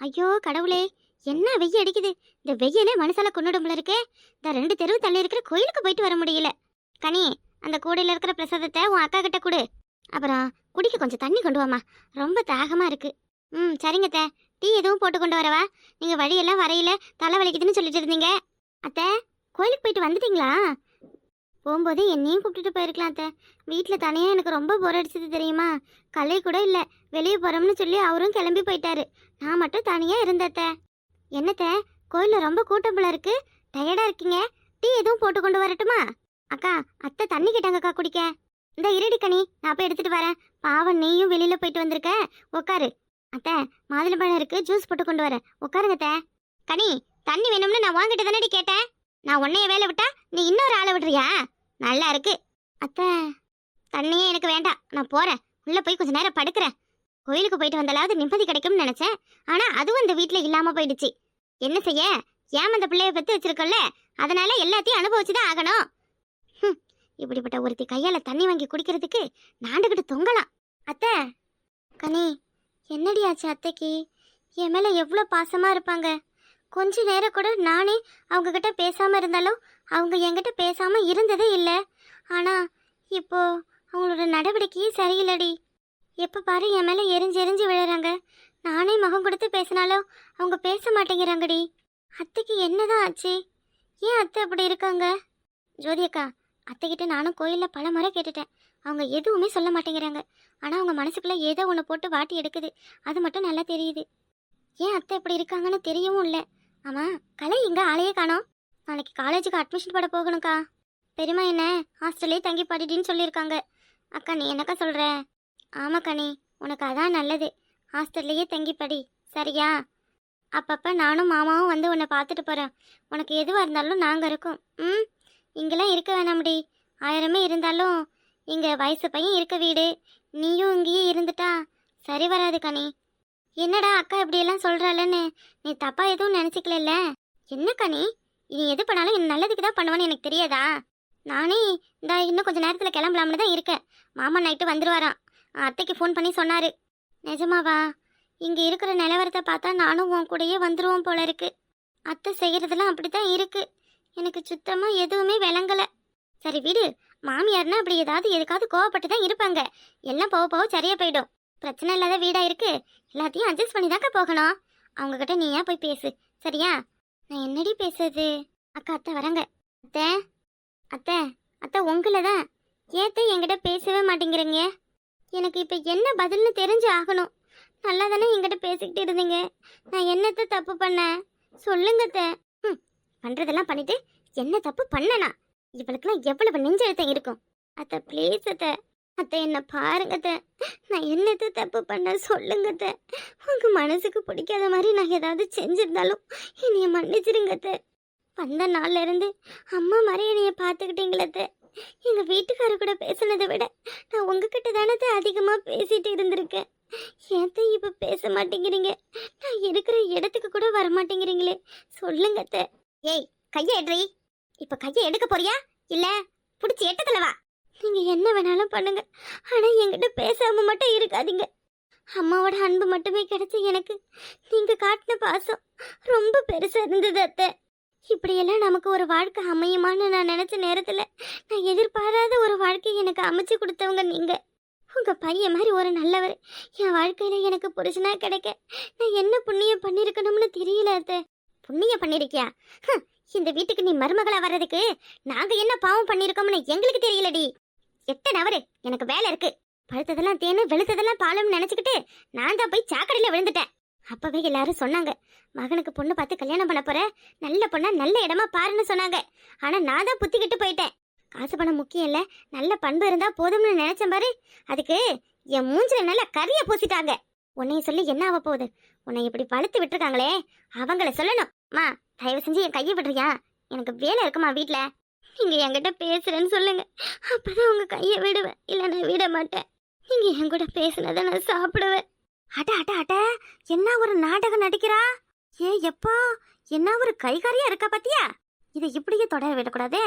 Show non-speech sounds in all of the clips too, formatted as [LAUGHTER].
ஐயோ கடவுளே என்ன வெய்ய அடிக்குது? இந்த வெயிலே மனசால கொண்டுடும்ல இருக்கே. இந்த ரெண்டு தெருவு தள்ளி இருக்கிற கோயிலுக்கு போயிட்டு வர முடியல. கனி அந்த கூடையில் இருக்கிற பிரசாதத்தை உன் அக்கா கிட்ட கொடு. அப்புறம் குடிக்க கொஞ்சம் தண்ணி கொண்டு வாமா ரொம்ப தாகமாக இருக்கு. ம் சரிங்க அத்தை. டீ எதுவும் போட்டு கொண்டு வரவா? நீங்கள் வழியெல்லாம் வரையில தலை வலிக்குதுன்னு சொல்லிட்டு இருந்தீங்க. அத்தை கோயிலுக்கு போயிட்டு வந்துட்டீங்களா? போகும்போது என்னையும் கூப்பிட்டுட்டு போயிருக்கலாம் அத்தை. வீட்டில் தனியாக எனக்கு ரொம்ப போர் அடிச்சது தெரியுமா? கலை கூட இல்லை. வெளியே போகிறோம்னு சொல்லி அவரும் கிளம்பி போயிட்டாரு. நான் மட்டும் தனியாக இருந்தத்த. என்னத்த கோயிலில் ரொம்ப கூட்டம் போல இருக்கு. டயர்டாக இருக்கீங்க. டீ எதுவும் போட்டு கொண்டு வரட்டுமா? அக்கா அத்தை தண்ணி கேட்டாங்கக்கா குடிக்க. இந்த இருடி கனி நான் போய் எடுத்துட்டு வரேன். பாவம் நீயும் வெளியில் போயிட்டு வந்திருக்க. உட்காரு அத்தை மாதுளம்பழம் இருக்கு ஜூஸ் போட்டு கொண்டு வரேன். உட்காருங்க அத்தை கனி தண்ணி வேணும்னு நான் வாங்கிட்டு தானடி கேட்டேன்? நான் உன்னைய வேலை விட்டா நீ இன்னொரு ஆளை விடுறியா? நல்லா இருக்கு. அத்தை தண்ணியே எனக்கு வேண்டாம். நான் போறேன். உள்ள போய் கொஞ்ச நேரம் படுக்கிறேன். கோயிலுக்கு போயிட்டு வந்தாலாவது நிம்மதி கிடைக்கும்னு நினைச்சேன். ஆனா அதுவும் இந்த வீட்டுல இல்லாம போயிடுச்சு. என்ன செய்ய? ஏன் அந்த பிள்ளைய பெத்து வச்சிருக்கோம்ல? அதனால எல்லாத்தையும் அனுபவிச்சுதான் ஆகணும். இப்படிப்பட்ட ஒருத்தி கையால தண்ணி வாங்கி குடிக்கிறதுக்கு நாண்டுகிட்டு தொங்கலாம். அத்தை! கனி என்னடி ஆச்சு அத்தைக்கு? என் மேல எவ்வளோ பாசமா இருப்பாங்க? கொஞ்ச நேரம் கூட நானே அவங்க கிட்ட பேசாம இருந்தாலும் அவங்க என்கிட்ட பேசாம இருந்ததே இல்லை. ஆனா இப்போ அவங்களோட நடவடிக்கையே சரியில்லடி. எப்போ பாரு என் மேலே எரிஞ்சு எரிஞ்சு விழுறாங்க. நானே முகம் கொடுத்து பேசினாலும் அவங்க பேச மாட்டேங்கிறாங்கடி. அத்தைக்கு என்னதான் ஆச்சு? ஏன் அத்தை அப்படி இருக்காங்க? ஜோதி அக்கா அத்தைக்கிட்ட நானும் கோயிலில் பல முறை கேட்டுட்டேன். அவங்க எதுவுமே சொல்ல மாட்டேங்கிறாங்க. ஆனால் அவங்க மனசுக்குள்ளே ஏதோ ஒன்று போட்டு வாட்டி எடுக்குது. அது மட்டும் நல்லா தெரியுது. ஏன் அத்தை இப்படி இருக்காங்கன்னு தெரியவும் இல்லை. ஆமாம் கலை எங்கே ஆளையே காணோம். நாளைக்கு காலேஜுக்கு அட்மிஷன் போட போகணும்க்கா. பெருமா என்ன ஹாஸ்டல்லே தங்கி பாடிட்டின்னு சொல்லியிருக்காங்க. அக்கா நீ என்னக்கா சொல்கிற ஆமா நீ உனக்கு அதான் நல்லது. ஹாஸ்டல்லையே தங்கி படி சரியா? அப்பப்போ நானும் மாமாவும் வந்து உன்னை பார்த்துட்டு போகிறேன் உனக்கு எதுவாக இருந்தாலும் நாங்கள் இருக்கோம். ம்? இங்கெல்லாம் இருக்க வேணாம்டி ஆயிரமே இருந்தாலும் இங்கே வயசு பையன் இருக்க வீடு. நீயும் இங்கேயே இருந்துட்டா சரி வராது கனி. என்னடா அக்கா இப்படியெல்லாம் சொல்கிறாளன்னு நீ தப்பாக எதுவும் நினச்சிக்கல என்ன கனி? நீ எது பண்ணாலும் என் நல்லதுக்கு தான் பண்ணுவேன்னு எனக்கு தெரியாதா? நானே இந்த இன்னும் கொஞ்சம் நேரத்தில் கிளம்பலாம்னு தான் இருக்கேன். மாமா நைட்டு வந்துருவாராம். அத்தைக்கு ஃபோன் பண்ணி சொன்னாரு. நிஜமாவா? இங்கே இருக்கிற நிலவரத்தை பார்த்தா நானும் உன் கூடயே வந்துருவோம் போல இருக்கு. அத்தை செய்கிறதெல்லாம் அப்படி தான் இருக்குது எனக்கு சுத்தமாக எதுவுமே விளங்கலை. சரி விடு மாமியார்னா அப்படி ஏதாவது எதுக்காவது கோவப்பட்டு தான் இருப்பாங்க. எல்லாம் போக போக சரியாக போயிடும். பிரச்சனை இல்லாத வீடாக இருக்கு. எல்லாத்தையும் அட்ஜஸ்ட் பண்ணி தாக்கா போகணும். அவங்கக்கிட்ட நீ ஏன் போய் பேசு. சரியா? நான் என்னடி பேசுறது? அக்கா அத்தை வராங்க. அத்தை அத்தை அத்தை உங்களை தான் ஏத்த என்கிட்ட பேசவே மாட்டேங்கிறீங்க? எனக்கு இப்போ என்ன பதில்னு தெரிஞ்சு ஆகணும். நல்லா தானே என்கிட்ட பேசிக்கிட்டு இருந்தீங்க. நான் என்னத்த தப்பு பண்ணேன்? சொல்லுங்க ம் பண்ணுறதெல்லாம் பண்ணிட்டு என்ன தப்பு பண்ணனா? இவளுக்குலாம் எவ்வளவு நெஞ்செழுத்தம் இருக்கும். அத்தை ப்ளீஸ் அத்தை. அத்தை என்ன பாருங்கத்தை நான் என்னத்த தப்பு பண்ண சொல்லுங்க அத்தை. உங்க மனசுக்கு பிடிக்காத மாதிரி நான் ஏதாவது செஞ்சிருந்தாலும் என்னைய மன்னிச்சிருங்க அத்தை. வந்த நாள்ல இருந்து அம்மா மாதிரி என்னைய பார்த்துக்கிட்டீங்களே எங்கள் எங்க வீட்டுக்காரர் கூட பேசுனதை விட நான் உங்ககிட்ட தானே அதிகமா பேசிட்டு இருந்திருக்கேன். ஏத்த இப்ப பேச மாட்டேங்கிறீங்க? நான் இருக்கிற இடத்துக்கு கூட வர மாட்டேங்கிறீங்களே சொல்லுங்க அத்தை. ஏய் கையை எடுறி. இப்ப கையை எடுக்க போறியா? இல்ல புடிச்சு எட்டத்துல வா. நீங்க என்ன வேணாலும் பண்ணுங்க. ஆனா என்கிட்ட பேசாம மட்டும் இருக்காதீங்க. அம்மாவோட அன்பு மட்டுமே கிடைச்ச எனக்கு நீங்க காட்டின பாசம் ரொம்ப பெருசா இருந்தது அத்தை. இப்படியெல்லாம் நமக்கு ஒரு வாழ்க்கை அமையுமான்னு நான் நினச்ச நேரத்தில் நான் எதிர்பாராத ஒரு வாழ்க்கை எனக்கு அமைச்சு கொடுத்தவங்க நீங்கள் உங்கள் பையன் மாதிரி ஒரு நல்லவர். என் வாழ்க்கையில் எனக்கு புருஷனா கிடைக்க நான் என்ன புண்ணியம் பண்ணியிருக்கணும்னு தெரியல அத்தை. புண்ணியம் பண்ணியிருக்கியா இந்த வீட்டுக்கு நீ மருமகளாக வர்றதுக்கு நாங்கள் என்ன பாவம் பண்ணியிருக்கோம்னு எங்களுக்கு தெரியலடி. எத்தனை அவரு? எனக்கு வேலை இருக்குது பழுத்ததெல்லாம் தேனு வெளுத்ததெல்லாம் பாலும்னு நினச்சிக்கிட்டு நான் தான் போய் சாக்கடையில விழுந்துட்டேன். அப்பவே எல்லாரும் சொன்னாங்க மகனுக்கு பொண்ணு பார்த்து கல்யாணம் பண்ண போற நல்ல பொண்ணா நல்ல இடமா பாருன்னு சொன்னாங்க. ஆனா நான் தான் புத்திக்கிட்டு போயிட்டேன். காசு பணம் முக்கியம் இல்ல நல்ல பண்பு இருந்தா போதும்னு நினைச்சேன் பாரு. அதுக்கு என் மூஞ்சில நல்ல கரிய பூசிட்டாங்க. உன்னைய சொல்லி என்ன ஆக போகுது? உன்னை இப்படி பழுத்து விட்டுருக்காங்களே அவங்கள சொல்லணும். மா தயவு செஞ்சு என் கையை விடுறியா? எனக்கு வேலை இருக்குமா வீட்டில் நீங்க என்கிட்ட பேசுறேன்னு சொல்லுங்க. அப்பதான் உங்க கையை விடுவேன். இல்ல நான் விட மாட்டேன். நீங்க என் கூட பேசுனதை நான் சாப்பிடுவேன். அட அட அட என்ன ஒரு நாடகம் நடிக்கிறா? ஏ எப்போ என்ன ஒரு கைகாரியா இருக்கா பாத்தியா? இதை இப்படியே தொடர விடக்கூடாதே.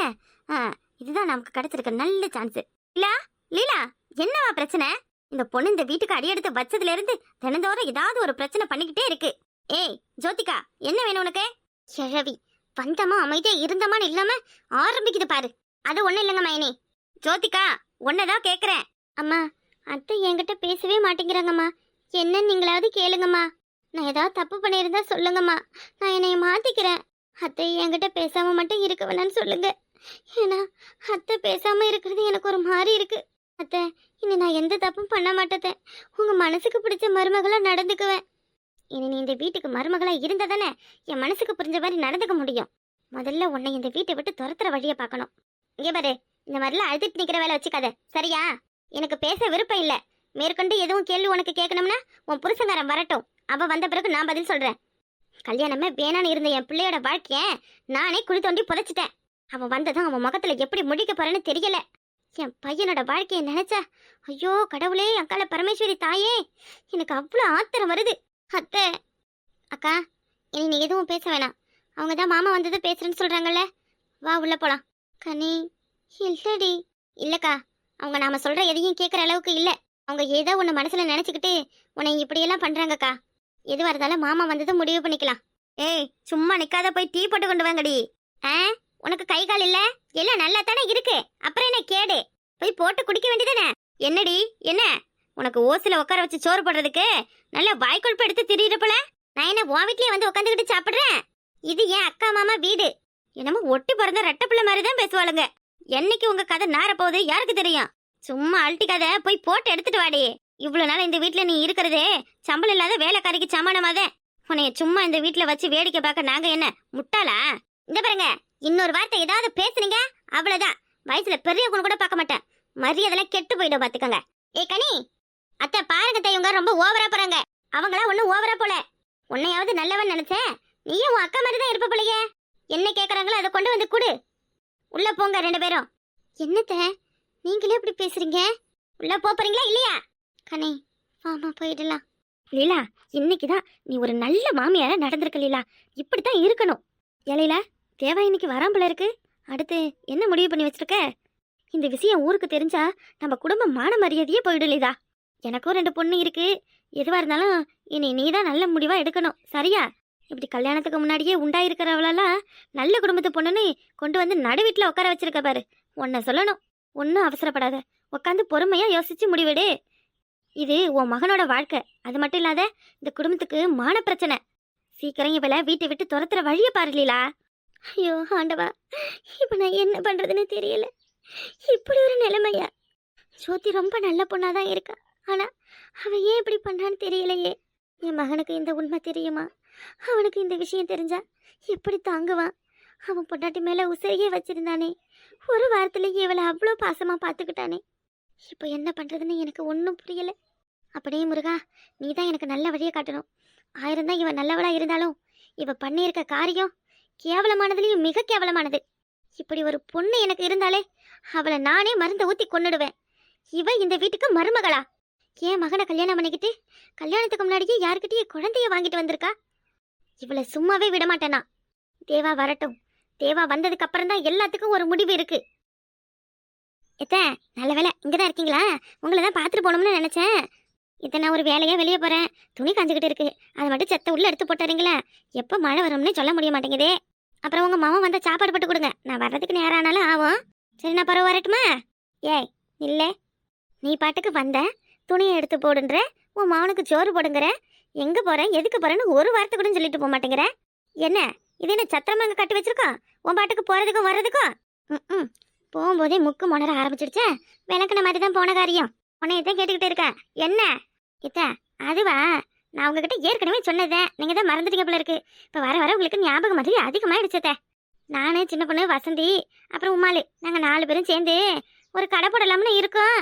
ஆ, இதுதான் நமக்கு கிடைச்சிருக்க நல்ல சான்ஸ் லீலா லீலா என்னவா பிரச்சனை? இந்த பொண்ணு இந்த வீட்டுக்கு அடியெடுத்து வச்சதுல இருந்து தினந்தோறும் ஏதாவது ஒரு பிரச்சனை பண்ணிக்கிட்டே இருக்கு. ஏய் ஜோதிகா என்ன வேணும் உனக்கு? கிழவி வந்தமா அமைதியா இருந்தமான்னு இல்லாம ஆரம்பிக்குது பாரு. அது ஒண்ணு இல்லைங்க மைனி. ஜோதிகா உன்னதான் கேக்குறேன். அம்மா அத்தை என்கிட்ட பேசவே மாட்டேங்கிறாங்கம்மா. என்ன நீங்களாவது கேளுங்கம்மா. நான் ஏதாவது தப்பு பண்ணியிருந்தா சொல்லுங்கம்மா. நான் என்னைய மாத்திக்கிறேன். அத்தை என்கிட்ட பேசாம மட்டும் இருக்க வேணாம்னு சொல்லுங்க. ஏன்னா அத்தை பேசாம இருக்கிறது எனக்கு ஒரு மாதிரி இருக்கு. அத்தை இனி நான் எந்த தப்பும் பண்ண மாட்டேன் உங்க மனசுக்கு பிடிச்ச மருமகளா நடந்துக்குவேன். இனி நீ இந்த வீட்டுக்கு மருமகளா இருந்தா தானே என் மனசுக்கு புரிஞ்ச மாதிரி நடந்துக்க முடியும். முதல்ல உன்னை இந்த வீட்டை விட்டு துரத்துற வழியை பார்க்கணும். இங்கே பாரு இந்த மாதிரிலாம் அழுதுட்டு நிக்கிற வேலை வச்சுக்காத. சரியா? எனக்கு பேச விருப்பம் இல்லை. மேற்கொண்டு எதுவும் கேள்வி உனக்கு கேட்கணும்னா உன் புருஷங்காரன் வரட்டும். அவ வந்த பிறகு நான் பதில் சொல்றேன். கல்யாணமே வேணான்னு இருந்த என் பிள்ளையோட வாழ்க்கைய நானே குழி தோண்டி புதைச்சிட்டேன். அவன் வந்ததும் அவன் முகத்துல எப்படி முடிக்க போறேன்னு தெரியல. என் பையனோட வாழ்க்கையை நினைச்சா ஐயோ கடவுளே அக்கால பரமேஸ்வரி தாயே எனக்கு அவ்வளோ ஆத்திரம் வருது. அத்தை அக்கா இனி நீ எதுவும் பேச வேணாம். அவங்க தான் மாமா வந்தது பேசுறேன்னு சொல்றாங்கல்ல. வா உள்ள போலாம். கனி இல்லடி. இல்லக்கா அவங்க நாம சொல்ற எதையும் கேட்குற அளவுக்கு இல்லை. அவங்க ஏதோ உன்னை மனசுல நினைச்சுக்கிட்டு உன்னை இப்படியெல்லாம் பண்றாங்கக்கா. எதுவாக இருந்தாலும் மாமா வந்ததும் முடிவு பண்ணிக்கலாம். ஏய் சும்மா நிக்காத போய் டீ போட்டு கொண்டு வாங்கடி. ஆ? உனக்கு கை கால் இல்ல? எல்லாம் நல்லா தானே இருக்கு. அப்புறம் என்ன கேடு? போய் போட்டு குடிக்க வேண்டியதானே என்னடி? என்ன? உனக்கு ஓசில உட்கார வச்சு சோறு போடுறதுக்கு நல்லா வாய்க்கொழுப்பு எடுத்து திரியிற நான் என்ன உன் வீட்லயே வந்து உட்காந்துக்கிட்டு சாப்பிடுறேன்? இது என் அக்கா மாமா வீடு. என்னமோ ஒட்டி பிறந்த ரெட்டை பிள்ளை மாதிரி தான் பேசுவாளுங்க. என்னைக்கு உங்க கதை நார போகுது யாருக்கு தெரியும்? சும்மா அழட்டிக்காத போய் போட்டு எடுத்துட்டு வாடி. இவ்வளவு நாள் இந்த வீட்டில் நீ இருக்கிறதே. சம்பளம் இல்லாத வேலைக்காரிக்கு சமானமாதே. உன்னைய சும்மா இந்த வீட்டில் வச்சு வேடிக்கை பார்க்க நாங்க என்ன முட்டாளா? இந்த பாருங்க இன்னொரு வார்த்தை ஏதாவது பேசுனீங்க? அவ்வளவுதான். வயசுல பெரிய குணம் கூட பார்க்க மாட்டேன். மரியாதைலாம் கெட்டு போயிடும் பாத்துக்கோங்க. ஏ கனி! அத்தை பாருங்க இவங்க ரொம்ப ஓவரா போறாங்க. அவங்களா ஒன்றும் ஓவரா போல. உன்னையாவது நல்லவன் நினைச்சேன். நீயும் உன் அக்கா மாதிரி தான் இருப்ப பிள்ளைய என்ன கேக்குறாங்களோ அதை கொண்டு வந்து கொடு. உள்ள போங்க ரெண்டு பேரும். என்னத்த? நீங்களே இப்படி பேசுறீங்க? உள்ள போறீங்களா இல்லையா? கனி வாமா போயிடலாம். லீலா இன்னைக்குதான் நீ ஒரு நல்ல மாமியார நடந்திருக்க லீலா. இப்படித்தான் இருக்கணும். இலையில தேவா இன்னைக்கு வராம்பல இருக்கு. அடுத்து என்ன முடிவு பண்ணி வச்சிருக்க? இந்த விஷயம் ஊருக்கு தெரிஞ்சா நம்ம குடும்ப மான மரியாதையே போயிடும் லீதா எனக்கும் ரெண்டு பொண்ணு இருக்கு. எதுவாக இருந்தாலும் இனி நீ தான் நல்ல முடிவா எடுக்கணும். சரியா? இப்படி கல்யாணத்துக்கு முன்னாடியே உண்டாயிருக்கிறவளெல்லாம் நல்ல குடும்பத்து பொண்ணுன்னு கொண்டு வந்து நடு வீட்டில் உட்கார வச்சிருக்க பாரு. உன்னை சொல்லணும். ஒன்றும் அவசரப்படாத. உட்காந்து பொறுமையாக யோசிச்சு முடிவெடு. இது உன் மகனோட வாழ்க்கை. அது மட்டும் இல்லாத இந்த குடும்பத்துக்கு மான பிரச்சனை. சீக்கிரம் இவளை வீட்டை விட்டு துரத்துற வழியை பாருலீலா ஐயோ ஆண்டவா இப்போ நான் என்ன பண்ணுறதுன்னு தெரியல. இப்படி ஒரு நிலைமையா? ஜோதி ரொம்ப நல்ல பொண்ணாக தான் இருக்கா. ஆனால் அவன் ஏன் இப்படி பண்ணான்னு தெரியலையே. என் மகனுக்கு இந்த உண்மை தெரியுமா? அவனுக்கு இந்த விஷயம் தெரிஞ்சா எப்படி தாங்குவான். அவன் பொண்டாட்டி மேலே உசிரியே வச்சிருந்தானே. ஒரு வாரத்தில் இவளை அவ்வளோ பாசமாக பார்த்துக்கிட்டானே. இப்போ என்ன பண்ணுறதுன்னு எனக்கு ஒன்றும் புரியல. அப்படியே முருகா நீ தான் எனக்கு நல்ல வழியை காட்டணும். ஆயிரம் தான் இவன் நல்லவளாக இருந்தாலும் இவ பண்ணியிருக்க காரியம் கேவலமானதுலேயும் மிக கேவலமானது. இப்படி ஒரு பொண்ணு எனக்கு இருந்தாலே அவளை நானே மருந்து ஊற்றி கொன்னுடுவேன். இவ இந்த வீட்டுக்கு மருமகளா? என் மகனை கல்யாணம் பண்ணிக்கிட்டு கல்யாணத்துக்கு முன்னாடியே யாருக்கிட்டேயே குழந்தைய வாங்கிட்டு வந்திருக்கா? இவளை சும்மாவே விட மாட்டேனா தேவா வரட்டும். தேவா வந்ததுக்கு அப்புறம் தான் எல்லாத்துக்கும் ஒரு முடிவு இருக்கு. எத்த நல்ல வேலை இங்கதான் இருக்கீங்களா? உங்களை தான் பார்த்துட்டு போகணும்னு நினச்சேன். இத்தனை நான் ஒரு வேலையாக வெளியே போகிறேன் துணி காஞ்சிக்கிட்டு இருக்கு. அதை மட்டும் செத்த உள்ளே எடுத்து போட்டுறீங்களா? எப்போ மழை வரும்னு சொல்ல முடிய மாட்டேங்குதே. அப்புறம் உங்கள் மாமா வந்தால் சாப்பாடு போட்டு கொடுங்க. நான் வர்றதுக்கு நேரம் ஆனாலும் ஆகும். சரி நான் பரவ வரட்டுமா? ஏய் இல்லை நீ பாட்டுக்கு வந்த. துணியை எடுத்து போடுன்ற. உன் மாவனுக்கு சோறு போடுங்கிற. எங்கே போகிறேன் எதுக்கு போகிறேன்னு ஒரு வாரத்தை கூட சொல்லிட்டு போக மாட்டேங்கிற. என்ன? இது என்ன சத்திரமா கட்டி வச்சிருக்கோம்? உன் பாட்டுக்கு போகிறதுக்கும் வர்றதுக்கும்? ம் போகும்போதே முக்கு முணர ஆரம்பிச்சிடுச்சே. விளக்குன மாதிரி தான் போன காரியம். உன்னை தான் கேட்டுக்கிட்டு இருக்கேன் என்ன? இத்த அதுவா? நான் உங்ககிட்ட ஏற்கனவே சொன்னதேன் நீங்கள் தான் மறந்துட்டீங்க போல இருக்கு. இப்போ வர வர உங்களுக்கு ஞாபகம் மாதிரி அதிகமாகிடுச்சதே நானு சின்ன பொண்ணு வசந்தி அப்புறம் உமாலு. நாங்கள் நாலு பேரும் சேர்ந்து ஒரு கடை போடலாம்னு இருக்கோம்.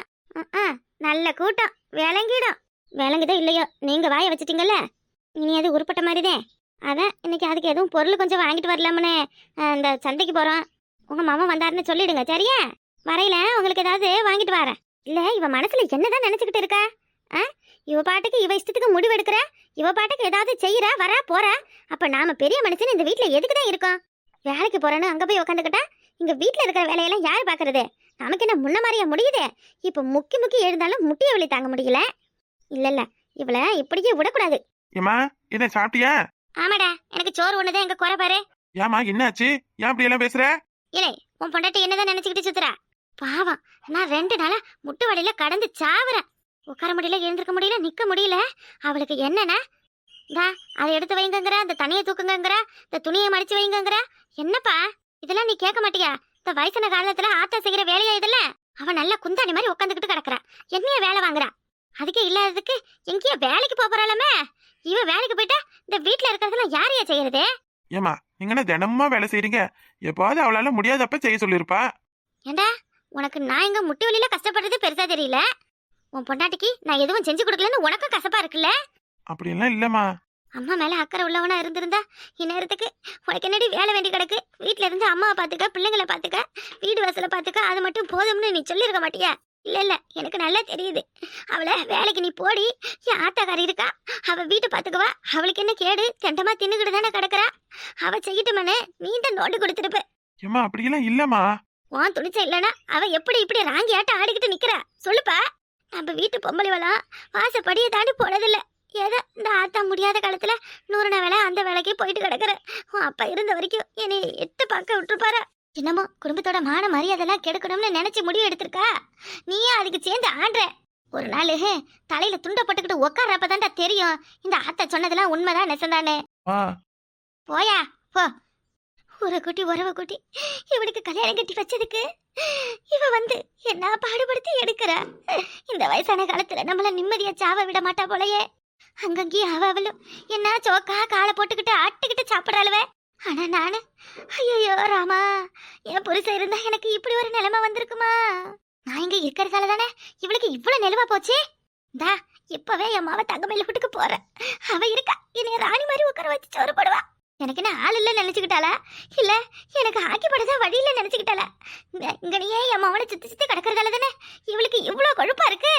ம், நல்ல கூட்டம். விளங்கிடும். விளங்குதோ இல்லையோ நீங்கள் வாய வச்சிட்டீங்கல்ல. இனி அது உருப்பட்ட மாதிரிதான். அதான் இன்னைக்கு அதுக்கு எதுவும் பொருள் கொஞ்சம் வாங்கிட்டு வரலாமனே. இந்த சந்தைக்கு போறோம். உங்க மாமா வந்தாருன்னு சொல்லிடுங்க சரியா? வரையில உங்களுக்கு ஏதாவது வாங்கிட்டு வரேன். இல்ல இவ மனசுல என்னதான் நினைச்சுக்கிட்டு இருக்கா? ஆ இவ பாட்டுக்கு இவ இஷ்டத்துக்கு முடிவெடுக்கிற இவ பாட்டுக்கு ஏதாவது செய்யற வரா போறா? அப்ப நாம பெரிய மனுஷன் இந்த வீட்டில் எதுக்கு தான் இருக்கோம்? வேலைக்கு போறேன்னு அங்க போய் உக்காந்துக்கிட்டா? இங்க வீட்டில் இருக்கிற வேலையெல்லாம் யார் பாக்குறது? நமக்கு என்ன முன்ன மாதிரியா முடியுது? இப்ப முக்கி முக்கி எழுந்தாலும் முட்டிய வழி தாங்க முடியல. இல்ல இல்ல இவள இப்படியே விடக்கூடாது. ஏம்மா என்ன சாப்பிட்டியா? ஆமாடா எனக்கு சோறு ஒண்ணுதான் எங்க குறை பாரு. ஏமா என்னாச்சு? ஏன் இப்படி எல்லாம் பேசுற? இலே உன் பொண்டாட்டி என்னதான் நினைச்சுக்கிட்டு சுத்துறா? பாவம் நான் ரெண்டு நாளா முட்டு வடையில கடந்து சாவுறேன். உட்கார முடியல எழுந்திருக்க முடியல நிக்க முடியல. அவளுக்கு என்னன்னா இந்தா அதை எடுத்து வைங்கங்கிற இந்த தண்ணியை தூக்குங்கங்கிற இந்த துணியை மடிச்சு வைங்கங்கிற. என்னப்பா இதெல்லாம் நீ கேட்க மாட்டியா? இந்த வயசான காலத்துல ஆத்தா செய்யற வேலையா இதெல்லாம்? அவன் நல்லா குந்தாணி மாதிரி உட்காந்துக்கிட்டு கிடக்குறா. என்னைய வேலை வாங்குறா? அதுக்கே இல்லாததுக்கு எங்கேயோ வேலைக்கு போறாளாமே? இவ வேலைக்கு போயிட்டா இந்த வீட்டுல இருக்கிறதெல்லாம் யாரையா செய்யறது? ஏமா நீங்க தினமுமா வேலை செய்றீங்க? எப்பாவது அவளால முடியாதப்ப செய்ய சொல்லிருப்பா ஏண்டா உனக்கு நான் எங்க முட்டி வலியில கஷ்டப்படுறது பெருசா தெரியல? உன் பொண்டாட்டிக்கு நான் எதுவும் செஞ்சு கொடுக்கலன்னு உனக்கும் கசப்பா இருக்குல்ல? அப்படியெல்லாம் இல்லம்மா. அம்மா மேல அக்கறை உள்ளவனா இருந்திருந்தா இந்நேரத்துக்கு உனக்கு என்னடி வேலை வேண்டி கிடக்கு? வீட்ல இருந்து அம்மாவை பாத்துக்க பிள்ளைங்களை பாத்துக்க வீடு வாசலை பாத்துக்க அது மட்டும் போதும்னு நீ சொல்லியிருக்க மாட்டியா? இல்ல இல்ல எனக்கு நல்லா தெரியுது. அவளை வேலைக்கு நீ போடி. என் ஆத்தாக்காரி இருக்கா? அவ வீட்டை பாத்துக்குவா அவளுக்கு என்ன கேடு? தெண்டமா தின்னுக்கிட்டு தானே கிடக்குறா? அவ செய்யட்டுமானே நீ தான் நோட்டு கொடுத்துருப்ப. ஏமா அப்படியெல்லாம் இல்லம்மா. உன் துணிச்ச இல்லனா அவ எப்படி இப்படி ராங்கியாட்டம் ஆடிக்கிட்டு நிக்கிறா? சொல்லுப்பா. நம்ம வீட்டு பொம்பளைவலாம் வாசப்படியை தாண்டி போனதில்ல. ஏதோ இந்த ஆத்தா முடியாத காலத்துல நூறுன வேலை அந்த வேலைக்கு போயிட்டு கிடக்குற உன் அப்பா இருந்த வரைக்கும் என்னை எட்டு பார்க்க விட்டுருப்பாரா? என்னமோ குடும்பத்தோட மான மரியாதைலாம் கெடுக்கணும்னு நினைச்சு முடிவு எடுத்திருக்கா? நீயே அதுக்கு சேர்ந்து ஆடுற? ஒரு நாள் தலையில துண்டை போட்டுக்கிட்டு உட்கார்றப்பதான்டா தெரியும். இந்த ஆத்தா சொன்னதெல்லாம் உண்மைதான் நெசந்தானே போயா போ. ஒரு குட்டி உறவு குட்டி இவனுக்கு கல்யாணம் கட்டி வச்சதுக்கு. இவ வந்து என்ன பாடுபடுத்தி எடுக்கிறா? இந்த வயசான காலத்துல நம்மள நிம்மதியா சாவ விட மாட்டா போலயே. அங்கங்கேயும் அவ அவளும் என்ன சோக்கா காலை போட்டுக்கிட்டு ஆட்டுக்கிட்டு சாப்பிடறாளுவ. ஆனா நானு ஐயோ ராமா என் புருஷன் இருந்தா எனக்கு இப்படி ஒரு நிலைமை வந்திருக்குமா? நான் இங்க இருக்கிறதால தானே இவளுக்கு இவ்வளவு நிலைமை போச்சு? தா இப்பவே என் மாவ தங்கமையில வீட்டுக்கு போறேன். அவ இருக்கா என்னைய ராணி மாதிரி உட்கார வச்சு சோறு போடுவா. எனக்கு என்ன ஆள் இல்ல நினைச்சுக்கிட்டாளா? இல்ல எனக்கு ஆக்கி படுதா வழியில நினைச்சுக்கிட்டாளா? இங்க- இங்கனையே என் மாவனை சுத்தி சுத்தி கிடக்கறதால தானே இவளுக்கு இவ்வளவு கொழுப்பா இருக்கு?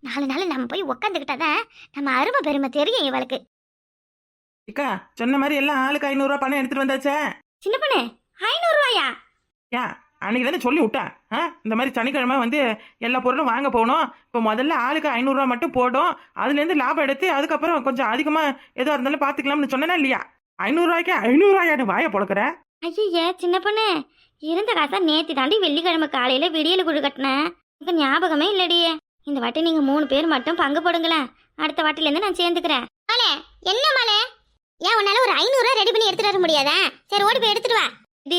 நாலு நாள் நம்ம போய் உக்காந்துக்கிட்டாதான் நம்ம அருமை பெருமை தெரியும் இவளுக்கு. அக்கா சொன்ன மாதிரி எல்லாம் ஆளுக்கு ஐநூறுரூவா பணம் எடுத்துட்டு வந்தாச்சே. சின்ன பொண்ணு ஐநூறு ரூபாயா? ஏன் அன்னைக்கு தானே சொல்லி விட்டேன் ஆ இந்த மாதிரி சனிக்கிழமை வந்து எல்லா பொருளும் வாங்க போகணும். இப்போ முதல்ல ஆளுக்கு ஐநூறுரூவா மட்டும் போடும் அதுலேருந்து லாபம் எடுத்து அதுக்கப்புறம் கொஞ்சம் அதிகமாக எதுவாக இருந்தாலும் பார்த்துக்கலாம்னு சொன்னேனா இல்லையா? ஐநூறுரூவாய்க்கு ஐநூறுரூவாயான்னு வாயை பொழக்கிற? ஐயே சின்ன பொண்ணு இருந்த காசா நேத்தி தாண்டி வெள்ளிக்கிழமை காலையில விடியல குழு கட்டினேன் எனக்கு ஞாபகமே இல்லடி. இந்த வாட்டி நீங்க மூணு பேர் மட்டும் பங்கு போடுங்களேன். அடுத்த வாட்டில இருந்து நான் சேர்ந்துக்கிறேன். மாலே என்ன மாலே? ஏன் உன்னால ஒரு ஐநூறு ரெடி பண்ணி எடுத்துட்டு வர முடியாதா? சரி ஓடி போய் எடுத்துட்டு வா.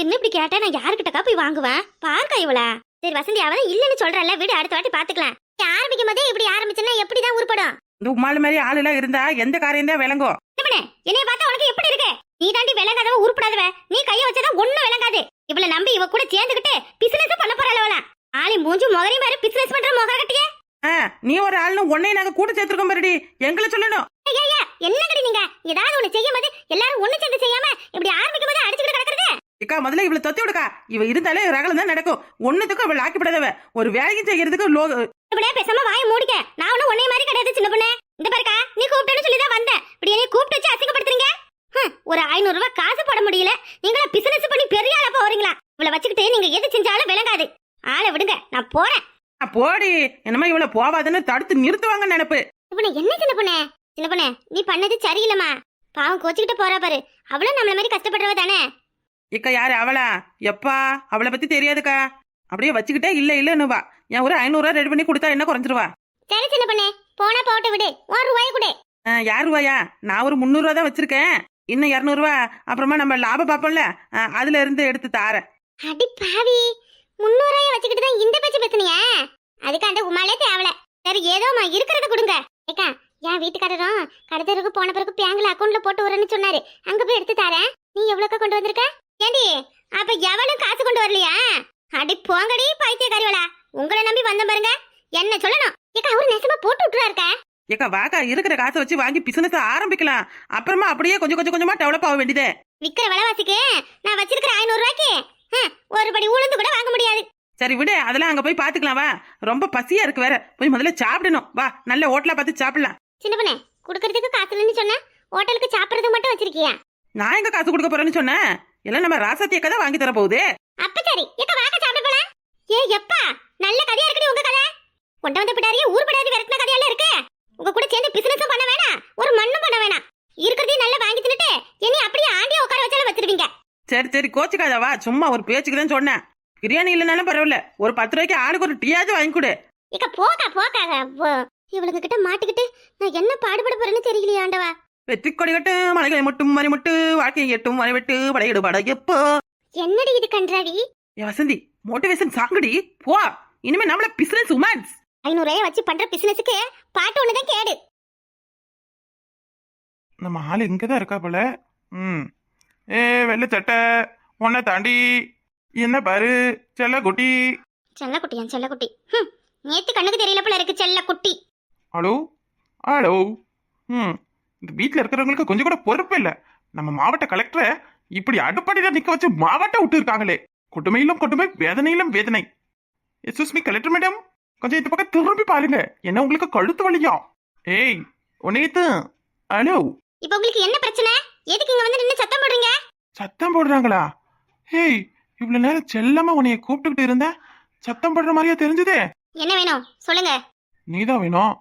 என்ன இப்படி கேட்டா நான் யாருக்கிட்டக்கா போய் வாங்குவேன் பார்க்க இவளா. சரி வசந்தி அவதான் இல்லைன்னு சொல்றல வீடு அடுத்த வாட்டி பாத்துக்கலாம். ஆரம்பிக்கும் போதே இப்படி ஆரம்பிச்சுன்னா எப்படிதான் உருப்படும்? இந்த உமாள் மாதிரி ஆளுலாம் இருந்தா எந்த காரியம் தான் விளங்கும்? என்ன என்னைய பார்த்தா உனக்கு எப்படி இருக்கு? நீ தாண்டி விளங்காதவ உருப்படாதவ. நீ கைய வச்சதான் ஒண்ணும் விளங்காது. இவள நம்பி இவ கூட சேர்ந்துகிட்டு பிசினஸ் பண்ண போறாளவளா. ஆளி மூஞ்சி முகரையும் பாரு பிசினஸ் பண்ற முகர கட்டியே. நீ ஒரு ஆள்னு உன்னையும் நாங்கள் கூட சேர்த்துருக்கோம் பாருடி. எங்களை சொல்லணும். என்னங்கடி நீங்க? ஏதாவது ஒண்ணு செய்யும் போது எல்லாரும் ஒண்ணு சேர்ந்து செய்யாம இப்படி ஆரம்பிக்கும் போது அடிச்சுக்கிட்டு கிடக்குறது? அக்கா முதல்ல இவளை தொத்தி விடுக்கா. இவ இருந்தாலே ரகலம் தான் நடக்கும். ஒன்னுத்துக்கும் அவள் ஆக்கிப்படாதவ ஒரு வேலையும் செய்யறதுக்கு லோ இப்படியே பேசாம வாய மூடிக்க. நான் ஒண்ணும் உன்னைய மாதிரி கிடையாது சின்ன பொண்ணு இந்த பாருக்கா நீ கூப்பிட்டேன்னு சொல்லி தான் வந்தேன் இப்படி என்னை கூப்பிட்டு வச்சு அசிங்கப்படுத்துறீங்க ஹம், ஒரு ஐநூறு ரூபாய் காசு போட முடியல நீங்களா பிசினஸ் பண்ணி பெரிய ஆளா போறீங்களா இவளை வச்சுக்கிட்டு நீங்க எது செஞ்சாலும் விளங்காது ஆளை விடுங்க நான் போறேன் ஆ, போடி. என்னமா இவளை போவாதுன்னு தடுத்து நிறுத்துவாங்க நினைப்பு. இப்ப என்ன சின்ன பொண்ணு? சின்ன பொண்ணு நீ பண்ணது சரியில்லைம்மா. பாவம் கோச்சுக்கிட்டு போறா பாரு. அவளும் நம்மள மாதிரி கஷ்டப்படுறவ தானே? இக்கா யாரு அவளா? எப்பா? அவளை பத்தி தெரியாதுக்கா. அப்படியே வச்சுக்கிட்டே இல்ல இல்லன்னு வா என் ஒரு ஐநூறுரூவா ரெடி பண்ணி கொடுத்தா என்ன குறைஞ்சிருவா? சரி சின்ன பொண்ணு போனா போட்டு விடு. ஒரு ரூபாய் கொடு. யார் ரூபாயா? நான் ஒரு முந்நூறுவா தான் வச்சிருக்கேன். இன்னும் இரநூறுவா அப்புறமா நம்ம லாபம் பார்ப்போம்ல. அதுல இருந்து எடுத்து தாரேன். அடி பாவி முன்னூறாய வச்சுக்கிட்டு தான் இந்த பேச்சு பேசுனியா? அதுக்கு அந்த உமாலே தேவல. சரி ஏதோமா இருக்கிறத கொடுங்க. ஏக்கா என் வீட்டுக்காரரும் கடத்தருக்கு போன பிறகு பேங்க்ல அக்கௌண்ட்ல போட்டு வரேன்னு சொன்னாரு. அங்க போய் எடுத்து தரேன். நீ எவ்வளவுக்கா கொண்டு வந்திருக்க? ஏண்டி அப்ப எவளும் காசு கொண்டு வரலையா? அடி போங்கடி பைத்தியக்காரிவளா. உங்களை நம்பி வந்த பாருங்க. என்ன சொல்லணும்? ஏக்கா அவரு நெசமா போட்டு விட்டுறாருக்கா ஏக்கா வாக்கா இருக்கிற காசை வச்சு வாங்கி பிசினஸ் ஆரம்பிக்கலாம். அப்புறமா அப்படியே கொஞ்சம் கொஞ்சம் கொஞ்சமா டெவலப் ஆக வேண்டியதே. விக்கிற விலைவாசிக்கு நான் வச்சிருக்கிற ஐநூறு ரூபாய்க்கு ஒரு படி உளுந்து கூட வாங்க முடியாது. சரி விடு. அதெல்லாம் அங்க போய் பாத்துக்கலாம். வா. ரொம்ப பசியா இருக்கு வேற. போய் முதல்ல சாப்பிடணும். வா. நல்ல ஹோட்டலா பார்த்து சாப்பிடலாம். சின்ன பொண்ணே குடுக்கறதுக்கு காசு இல்லைன்னு சொன்னா? ஹோட்டலுக்கு சாப்பிடுறதுக்கு மட்டும் வச்சிருக்கியா? நான் எங்க காசு கொடுக்க போறேன்னு சொன்னேன் எல்லாம் நம்ம ராசாத்தி அக்கா தான் வாங்கி தர போகுது. அப்ப சரி. எக்க வாங்க சாப்பிட போலாம். ஏ எப்பா? நல்ல கதையா இருக்குடி உங்க கதை. கொண்ட வந்த பிடாரியே ஊர் பிடாரி விரட்டின கதையெல்லாம் இருக்கு. உங்க கூட சேர்ந்து பிசினஸும் பண்ண வேணாம். ஒரு மண்ணும் பண்ண வேணாம். இருக்கிறதையும் நல்லா வாங்கி தின்னுட்டு என்ன சரி சரி. கோச்சுக்காத வா. சும்மா ஒரு பேச்சுக்கு தான் சொன்னேன். பிரியாணி இல்லைனாலும் பரவாயில்ல. ஒரு பத்து ரூபாய்க்கு ஆளுக்கு ஒரு டீயாவது வாங்கி கொடு. இக்க போக்கா போக்காக போ. இவளுங்க கிட்ட மாட்டிக்கிட்டு நான் என்ன பாடுபட போறேன்னு தெரியலையே ஆண்டவா. வெற்றி கொடி கட்டு மலைகளை மட்டும் மணி முட்டு வாழ்க்கையை எட்டும் மணி வெட்டு படையிடு பட எப்போ என்னடி இது கன்றாவி ஏ வசந்தி மோட்டிவேஷன் சாங்கடி போ. இனிமே நம்மள பிசினஸ் உமன்ஸ் ஐநூறுவாய வச்சு பண்ற பிசினஸுக்கு பாட்டு ஒண்ணுதான் கேடு. நம்ம ஆள் இங்கதான் இருக்கா போல? ம். ஏ வெள்ளை சட்டை உன்னை தாண்டி என்ன பாரு செல்ல குட்டி செல்லக்குட்டி என் செல்லக்குட்டி. ஹம், நேத்து கண்ணுக்கு தெரியல போல இருக்கு செல்லக்குட்டி. ஹலோ? ஹலோ? ம் இந்த வீட்டில் இருக்கிறவங்களுக்கு கொஞ்சம் கூட பொறுப்பு இல்லை. நம்ம மாவட்ட கலெக்டரை இப்படி அடுப்படியில் நிற்க வச்சு மாவட்டம் விட்டு இருக்காங்களே கொடுமையிலும் கொடுமை வேதனையிலும் வேதனை. எஸ்எஸ்மி கலெக்டர் மேடம் கொஞ்சம் இந்த பக்கம் திரும்பி பாருங்க. என்ன உங்களுக்கு கழுத்து வலியா? ஏய் உன்னையத்து ஹலோ? இப்ப உங்களுக்கு என்ன பிரச்சனை? எதுக்கு இங்க வந்து நின்னு சத்தம் போடுறீங்க? சத்தம் போடுறாங்களா? ஏய் இவ்வளவு நேரம் செல்லமா உன்னைய கூப்பிட்டுக்கிட்டு இருந்த? சத்தம் போடுற மாதிரியா தெரிஞ்சதே. என்ன வேணும்? சொல்லுங்க. நீதான் வேணும்.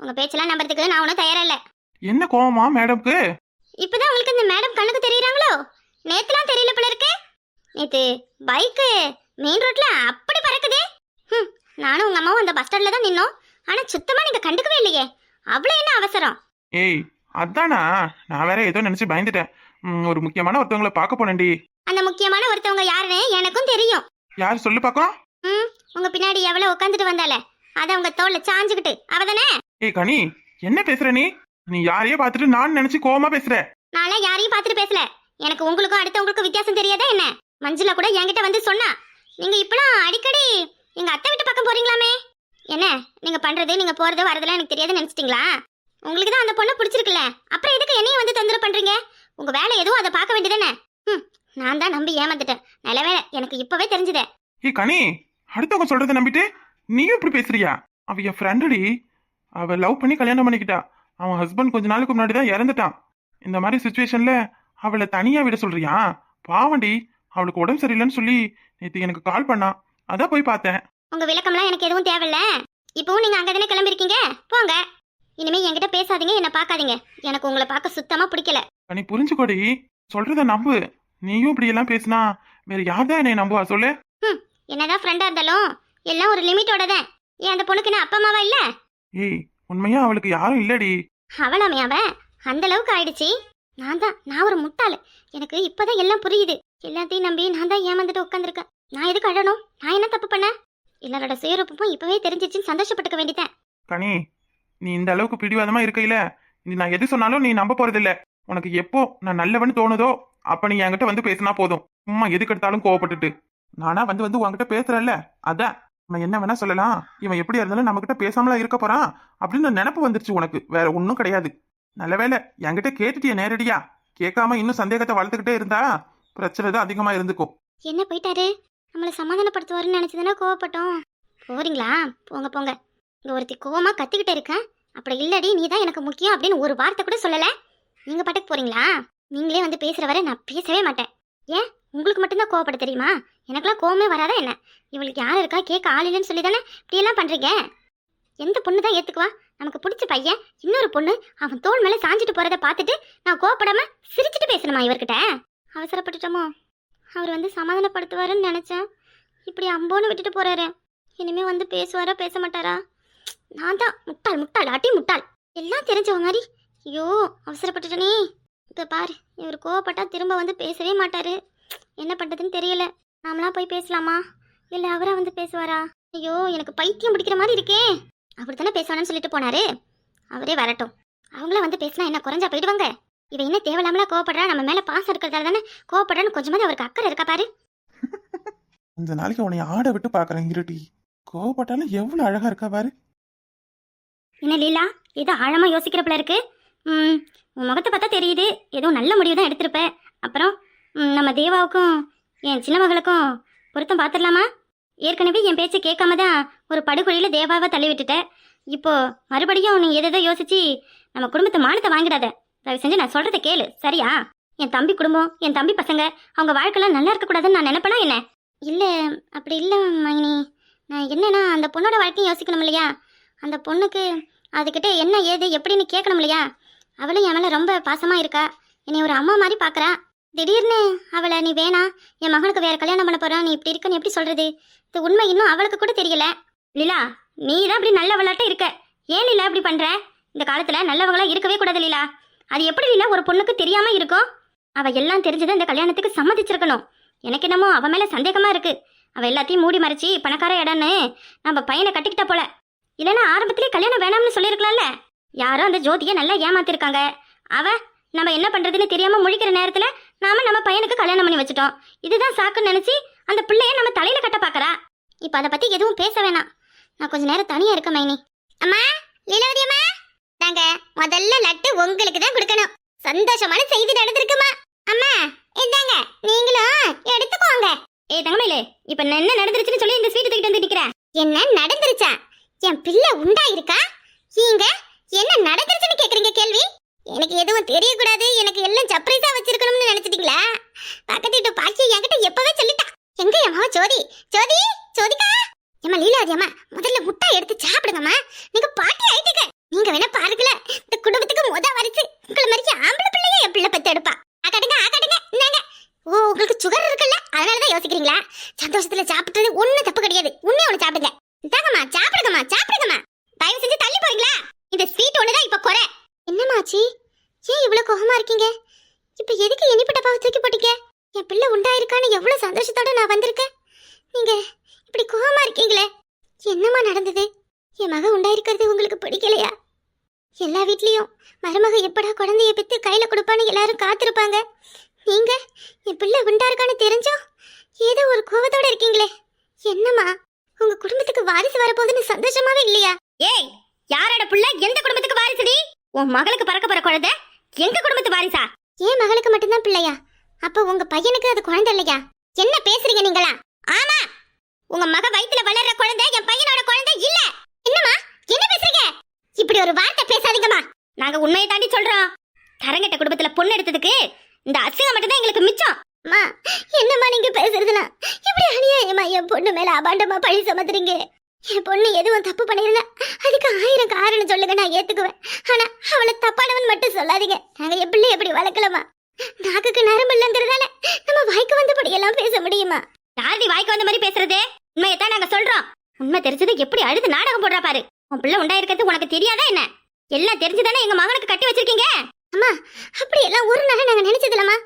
உங்க பேச்செல்லாம் நம்புறதுக்கு நான் ஒன்றும் தயாரா இல்ல. என்ன கோவமா மேடம்க்கு? இப்பதான் உங்களுக்கு இந்த மேடம் கண்ணுக்கு தெரியறாங்களோ? நேத்துலாம் தெரியல போல இருக்கு. நேத்து பைக்கு மெயின் ரோட்ல அப்படி பறக்குதே. ஹம், நானும் உங்க அம்மாவும் அந்த பஸ் ஸ்டாண்ட்ல தான் நின்னோம். ஆனா சுத்தமா நீங்க கண்டுக்கவே இல்லையே. அவ்வளவு என்ன அவசரம்? ஏய் அதானா? நான் வேற ஏதோ நினைச்சு பயந்துட்டேன். ம், ஒரு முக்கியமான ஒருத்தவங்களை பார்க்க போனேன்டி. அந்த முக்கியமான ஒருத்தவங்க யாருன்னு எனக்கும் தெரியும். யார் சொல்லு பாக்கோம் ம் உங்க பின்னாடி எவ்வளவு உட்காந்துட்டு வந்தால அத உங்க தோல்ல சாஞ்சுக்கிட்டு அவதானே? ஏய் கனி என்ன பேசுற நீ? நீ யாரையோ பார்த்துட்டு நான் நினைச்சு கோவமா பேசுற. நான்லாம் யாரையும் பார்த்துட்டு பேசல. எனக்கு உங்களுக்கும் அடுத்தவங்களுக்கும் வித்தியாசம் தெரியாதா என்ன? மஞ்சுளா கூட என்கிட்ட வந்து சொன்னா நீங்க இப்பலாம் அடிக்கடி எங்க அத்தை வீட்டு பக்கம் போறீங்களாமே? என்ன நீங்க பண்றது நீங்க போறது வரதெல்லாம் எனக்கு தெரியாதுன்னு நினைச்சிட்டீங்களா? உங்களுக்கு தான் அந்த பொண்ணை பிடிச்சிருக்குல்ல. அப்புறம் எதுக்கு என்னையும் வந்து தொந்தரவு பண்றீங்க? உங்க வேலை எதுவும் அதை பார்க்க வேண்டியதானே ம் நான் தான் நம்பி ஏமாந்துட்டேன். நல்ல வேலை எனக்கு இப்பவே தெரிஞ்சுதே. ஏய் கனி அடுத்தவங்க சொல்றதை நம்பிட்டு நீயும் இப்படி பேசுறியா? அவ என் ஃப்ரெண்டுடி அவ லவ் பண்ணி கல்யாணம் பண்ணிக்கிட்டா. அவன் ஹஸ்பண்ட் கொஞ்ச நாளுக்கு முன்னாடி தான் இறந்துட்டான். இந்த மாதிரி சுச்சுவேஷன்ல அவளை தனியா விட சொல்றியா? பாவண்டி அவளுக்கு உடம்பு சரியில்லைன்னு சொல்லி நேத்து எனக்கு கால் பண்ணா. அதான் போய் பார்த்தேன். உங்க விளக்கம்லாம் எனக்கு எதுவும் தேவையில்ல. இப்பவும் நீங்க அங்கதானே கிளம்பிருக்கீங்க? போங்க. இனிமே என்கிட்ட பேசாதீங்க என்ன பார்க்காதீங்க. எனக்கு உங்களை பார்க்க சுத்தமா பிடிக்கல. கனி புரிஞ்சுக்கோடி சொல்றத நம்பு. நீயும் இப்படி எல்லாம் பேசினா வேற யார் தான் என்னை நம்புவா? சொல்லு. என்னதான் ஃப்ரெண்டா இருந்தாலும் எல்லாம் ஒரு லிமிட்டோட தான் ஏன் அந்த பொண்ணுக்கு என்ன அப்பா அம்மாவா இல்ல? ஏய் உண்மையா அவளுக்கு யாரும் இல்லடி. அவளாமே அவ அந்த அளவுக்கு ஆயிடுச்சு. நான் தான் நான் ஒரு முட்டாளு. எனக்கு இப்பதான் எல்லாம் புரியுது. எல்லாத்தையும் நம்பி நான் தான் ஏமாந்துட்டு உட்காந்துருக்கேன் நான் எதுக்கு அழணும்? நான் என்ன தப்பு பண்ணேன்? எல்லாரோட சுயரூபமும் இப்பவே தெரிஞ்சிச்சுன்னு சந்தோஷப்பட்டுக்க வேண்டியதேன் கனி நீ இந்த அளவுக்கு பிடிவாதமா இருக்கையில நீ நான் எது சொன்னாலும் நீ நம்ப போறதில்ல. உனக்கு எப்போ நான் நல்லவன்னு தோணுதோ அப்ப நீ என்கிட்ட வந்து பேசினா போதும். சும்மா எதுக்கு எடுத்தாலும் கோவப்பட்டுட்டு. நானா வந்து வந்து உன்கிட்ட பேசுறேன்ல. அதான் நம்ம என்ன வேணா சொல்லலாம். இவன் எப்படி இருந்தாலும் நம்ம கிட்ட இருக்க போறான். அப்படின்னு நினப்பு வந்துருச்சு உனக்கு. வேற ஒன்றும் கிடையாது. நல்ல வேலை என்கிட்ட கேட்டுட்டிய நேரடியா. கேட்காம இன்னும் சந்தேகத்தை வளர்த்துக்கிட்டே இருந்தா பிரச்சனை தான் அதிகமா இருந்துக்கும். என்ன போயிட்டாரு? நம்மளை சமாதானப்படுத்துவாருன்னு நினைச்சதுன்னா கோவப்பட்டோம். போறீங்களா? போங்க போங்க. இங்க ஒருத்தி கோவமா கத்திக்கிட்டே இருக்கேன் அப்படி இல்லடி நீ தான் எனக்கு முக்கியம் அப்படின்னு ஒரு வார்த்தை கூட சொல்லல. நீங்க பாட்டுக்கு போறீங்களா? நீங்களே வந்து பேசுகிற வரை நான் பேசவே மாட்டேன். ஏன்? உங்களுக்கு மட்டும்தான் கோவப்பட தெரியுமா? எனக்கெல்லாம் கோவமே வராதா என்ன? இவளுக்கு யார் இருக்கா? கேட்க ஆள் இல்லைன்னு சொல்லி தானே இப்படியெல்லாம் பண்ணுறீங்க எந்த பொண்ணு தான் ஏற்றுக்குவா நமக்கு பிடிச்ச பையன் இன்னொரு பொண்ணு அவன் தோல் மேலே சாஞ்சிட்டு போகிறத பார்த்துட்டு நான் கோவப்படாம சிரிச்சிட்டு பேசணுமா இவர்கிட்ட? அவசரப்பட்டுட்டோமோ? அவர் வந்து சமாதானப்படுத்துவாருன்னு நினச்சேன். இப்படி அம்போன்னு விட்டுட்டு போகிறாரு இனிமே வந்து பேசுவாரா பேச மாட்டாரா? நான் தான் முட்டாள் முட்டாள் அட்டி முட்டாள். எல்லாம் தெரிஞ்சவங்க மாதிரி. ஐயோ அவசரப்பட்டுட்டனே. இப்போ பாரு இவர் கோவப்பட்டா திரும்ப வந்து பேசவே மாட்டாரு. என்ன பண்றதுன்னு தெரியல. நாமளா போய் பேசலாமா? இல்ல அவரா வந்து பேசுவாரா? ஐயோ எனக்கு பைத்தியம் பிடிக்கிற மாதிரி இருக்கே. அப்படித்தானே பேசுவானு சொல்லிட்டு போனாரு. அவரே வரட்டும். அவங்கள வந்து பேசினா என்ன குறைஞ்சா போயிடுவாங்க? இவ என்ன தேவையில்லாமலா கோவப்படுறா? நம்ம மேல பாசம் இருக்கிறதால தானே கோவப்படுறான்னு கொஞ்சமாவது அவருக்கு அக்கறை இருக்கா பாரு. [LAUGHS] இந்த நாளைக்கு உன்னை ஆட விட்டு பாக்குறேன் இருட்டி கோவப்பட்டாலும் எவ்வளவு அழகா இருக்கா பாரு. என்ன லீலா ஏதோ ஆழமா யோசிக்கிறப்பல இருக்கு. ம் உன் முகத்தை பார்த்தா தெரியுது. ஏதோ நல்ல முடிவு தான் எடுத்திருப்பேன் அப்புறம் நம்ம தேவாவுக்கும் என் சின்ன மகளுக்கும் பொருத்தம் பார்த்துடலாமா? ஏற்கனவே என் பேச்சை கேட்காம தான் ஒரு படுகொழியில் தேவாவை தள்ளி விட்டுட்டேன் இப்போ மறுபடியும் நீ எதோ யோசிச்சு நம்ம குடும்பத்தை மானத்தை வாங்கிடாத. தயவு செஞ்சு நான் சொல்கிறத கேளு. சரியா? என் தம்பி குடும்பம் என் தம்பி பசங்க அவங்க வாழ்க்கைலாம் நல்லா இருக்கக்கூடாதுன்னு நான் நினைப்பேனா என்ன? இல்லை அப்படி இல்லை மைனி. நான் என்னன்னா அந்த பொண்ணோட வாழ்க்கையும் யோசிக்கணும் இல்லையா? அந்த பொண்ணுக்கு அதுக்கிட்ட என்ன ஏது எப்படின்னு கேட்கணும் இல்லையா? அவளும் என் மேலே ரொம்ப பாசமாக இருக்கா? என்னை ஒரு அம்மா மாதிரி பார்க்குறா திடீர்னு அவளை நீ வேணாம் என் மகனுக்கு வேறு கல்யாணம் பண்ண போறான் நீ இப்படி இருக்கன்னு எப்படி சொல்கிறது இது உண்மை இன்னும் அவளுக்கு கூட தெரியல. லீலா நீ தான் இப்படி நல்ல விளாட்ட இருக்க. ஏன் லீலா இப்படி பண்ணுற இந்த காலத்தில் நல்லவங்களாக இருக்கவே கூடாது லீலா. அது எப்படி லீலா ஒரு பொண்ணுக்கு தெரியாமல் இருக்கும்? அவள் எல்லாம் தெரிஞ்சதை இந்த கல்யாணத்துக்கு சம்மதிச்சிருக்கணும். எனக்கு என்னமோ அவன் மேலே சந்தேகமாக இருக்குது அவள் எல்லாத்தையும் மூடி மறைச்சி பணக்கார இடம்னு நம்ம பையனை கட்டிக்கிட்ட போல. இல்லைன்னா ஆரம்பத்திலே கல்யாணம் வேணாம்னு சொல்லியிருக்கலாம்ல? யாரோ அந்த ஜோதியை நல்லா ஏமாத்திருக்காங்க. அவ நம்ம என்ன பண்றதுன்னு தெரியாம முழிக்கிற நேரத்துல நாம நம்ம பையனுக்கு கல்யாணம் பண்ணி வச்சுட்டோம். இதுதான் சாக்குன்னு நினைச்சு அந்த பிள்ளைய நம்ம தலையில கட்ட பாக்குறா. இப்ப அதை பத்தி எதுவும் பேச வேணாம். நான் கொஞ்ச நேரம் தனியா இருக்க மைனி. அம்மா லீலாவதி அம்மா. நாங்க முதல்ல லட்டு உங்களுக்கு தான் கொடுக்கணும். சந்தோஷமான செய்தி நடந்திருக்குமா? அம்மா இந்தாங்க நீங்களும் எடுத்துக்கோங்க. ஏ தங்கமேலே இப்ப என்ன நடந்துருச்சுன்னு சொல்லி இந்த ஸ்வீட் தூக்கிட்டு வந்து நிக்கிறேன் என்ன நடந்துருச்சா? என் பிள்ளை உண்டா இருக்கா நீங்க என்ன நடக்கிறதுன்னு கேக்குறீங்க கேள்வி? எனக்கு எதுவும் தெரியக்கூடாது எனக்கு எல்லாம் சர்ப்ரைஸா வச்சிருக்கணும்னு நினைச்சிட்டீங்களா? பக்கத்து வீட்டு பாக்கி என்கிட்ட எப்பவே சொல்லிட்டா. எங்க என் ஜோதி. ஜோதி? ஜோதிகா? ஏமா லீலாவதி அம்மா முதல்ல முட்டை எடுத்து சாப்பிடுங்கம்மா. நீங்க பாட்டி ஆயிட்டுங்க. நீங்க வேணா பாருங்கள இந்த குடும்பத்துக்கு முத வரிசு. உங்களை மாதிரி ஆம்பளை பிள்ளைய என் பிள்ளை பத்து எடுப்பா. ஆக்காடுங்க ஆக்காடுங்க இந்தாங்க. ஓ உங்களுக்கு சுகர் இருக்குல்ல? அதனாலதான் யோசிக்கிறீங்களா? சந்தோஷத்துல சாப்பிட்டது ஒண்ணும் தப்பு கிடையாது. உன்னே ஒண்ணு சாப்பிடுங்க. இந்தாங்கம்மா சாப்பிடுங்கம்மா சாப்பிடுங்கம்மா. தயவு செஞ்சு தள்ளி போறீங்களா? இந்த ஸ்வீட் ஒண்ணுதான் இப்ப குறை. என்னமாச்சி ஏன் இவ்வளவு கோபமா இருக்கீங்க? இப்ப எதுக்கு இனிப்பட்ட பாவ தூக்கி போட்டீங்க? என் பிள்ளை உண்டாயிருக்கான்னு எவ்வளவு சந்தோஷத்தோட நான் வந்திருக்கேன். நீங்க இப்படி கோபமா இருக்கீங்களே. என்னம்மா நடந்தது? என் மகன் உண்டாயிருக்கிறது உங்களுக்கு பிடிக்கலையா? எல்லா வீட்லேயும் மருமக எப்படா குழந்தைய பெற்று கையில் கொடுப்பான்னு எல்லாரும் காத்திருப்பாங்க. நீங்க என் பிள்ளை உண்டாயிருக்கான்னு தெரிஞ்சோம் ஏதோ ஒரு கோபத்தோட இருக்கீங்களே. என்னம்மா? உங்க குடும்பத்துக்கு வாரிசு வரப்போகுதுன்னு சந்தோஷமாவே இல்லையா? ஏய் யாரோட புள்ள எந்த குடும்பத்துக்கு வாரிசுடி? உன் மகளுக்கு பறக்க போற குழந்தை எங்க குடும்பத்து வாரிசா? ஏன் மகளுக்கு மட்டும்தான் பிள்ளையா? அப்ப உங்க பையனுக்கு அது குழந்தை இல்லையா? என்ன பேசுறீங்க நீங்களா? ஆமா. உங்க மக வயித்துல வளர்ற குழந்தை என் பையனோட குழந்தை இல்ல. என்னம்மா? என்ன பேசுறீங்க? இப்படி ஒரு வார்த்தை பேசாதீங்கம்மா. நாங்க உண்மையை தாண்டி சொல்றோம். தரங்கட்ட குடும்பத்துல பொண்ணு எடுத்ததுக்கு இந்த அசிங்கம் மட்டும் தான் எங்களுக்கு மிச்சம். அம்மா என்னம்மா நீங்க பேசுறதுனா இப்படி அநியாயமா என் பொண்ணு மேல அபாண்டமா பழி சுமத்துறீங்க. என் பொண்ணு எதுவும் தப்பு பண்ணிருந்தா அதுக்கு ஆயிரம் காரணம் சொல்லுங்க நான் ஏத்துக்குவேன். ஆனா அவளை தப்பானவன் மட்டும் சொல்லாதீங்க. நாங்க பிள்ளை எப்படி வளர்க்கலாமா? நாக்குக்கு நரம்பு இல்லைங்கிறதால நம்ம வாய்க்கு வந்தபடி எல்லாம் பேச முடியுமா? யாரடி வாய்க்கு வந்த மாதிரி பேசுறது? உண்மையத்தான் நாங்க சொல்றோம். உண்மை தெரிஞ்சது எப்படி அழுது நாடகம் போடுறா பாரு. உன் பிள்ளை உண்டாயிருக்கிறது உனக்கு தெரியாதா என்ன? எல்லாம் தெரிஞ்சுதானே எங்க மகனுக்கு கட்டி வச்சிருக்கீங்க? அம்மா அப்படி எல்லாம் ஒரு நாள் நாங்க நினைச்சதில்லம்மா.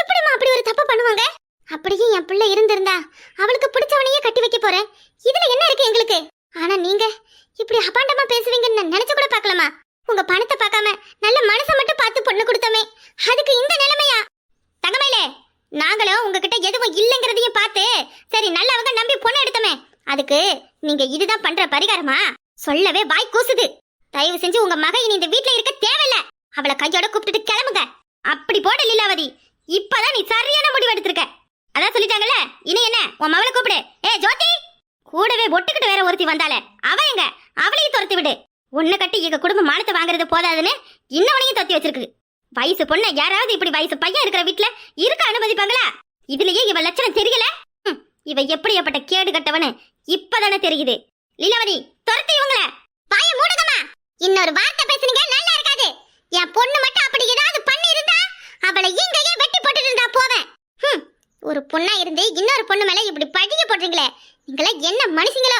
எப்படிம்மா அப்படி ஒரு தப்பு பண்ணுவாங்க? அப்படியே என் பிள்ளை இருந்திருந்தா அவளுக்கு பிடிச்சவனையே கட்டி வைக்க போறேன். இதுல என்ன இருக்கு எங்களுக்கு? ஆனா நீங்க இப்படி அபாண்டமா பேசுவீங்கன்னு நான் நினைச்சு கூட பார்க்கலாமா உங்க பணத்தை பார்க்காம நல்ல மனசை மட்டும் பார்த்து பொண்ணு கொடுத்தோமே. அதுக்கு இந்த நிலைமையா? தங்கமயிலே நாங்களும் உங்ககிட்ட எதுவும் இல்லைங்கிறதையும் பார்த்து சரி நல்லவங்க நம்பி பொண்ணு எடுத்தோமே. அதுக்கு நீங்க இதுதான் பண்ற பரிகாரமா? சொல்லவே வாய் கூசுது. தயவு செஞ்சு உங்க மக இனி இந்த வீட்ல இருக்க தேவையில்ல. அவளை கையோட கூப்பிட்டுட்டு கிளம்புங்க. அப்படி போட லீலாவதி. இப்பதான் நீ சரியான முடிவு எடுத்திருக்க. அதான் சொல்லிட்டாங்கல்ல. இனி என்ன? உன் மவளை கூப்பிடு. ஏ ஜோதி! கூடவே ஒட்டுக்கிட்டு வேற ஒருத்தி வந்தாலே அவ எங்க? அவளையும் துரத்தி விடு. உன்னை கட்டி எங்க குடும்ப மானத்தை வாங்குறது போதாதுன்னு இன்னவனையும் தொத்தி வச்சிருக்கு. வயசு பொண்ணு யாராவது இப்படி வயசு பையன் இருக்கிற வீட்டுல இருக்க அனுமதிப்பாங்களா? இதுலயே இவ லட்சணம் தெரியல? ஹம், இவ எப்படியாப்பட்ட கேடு கட்டவனு இப்பதானே தெரியுது. லீலாவதி துரத்தி இவங்கள. வாய மூடுங்கம்மா. இன்னொரு வார்த்தை பேசுனீங்க நல்லா இருக்காது. என் பொண்ணு மட்டும் அப்படி ஏதாவது பண்ணி இருந்தா அவளை இங்கேயே வெட்டி போட்டுட்டு இருந்தா போவேன். ஒரு பொண்ணா இருந்து இன்னொரு பொண்ணு மேல இப்படி பழிய போடுறீங்களே? நீங்களா என்ன மனுஷங்களோ?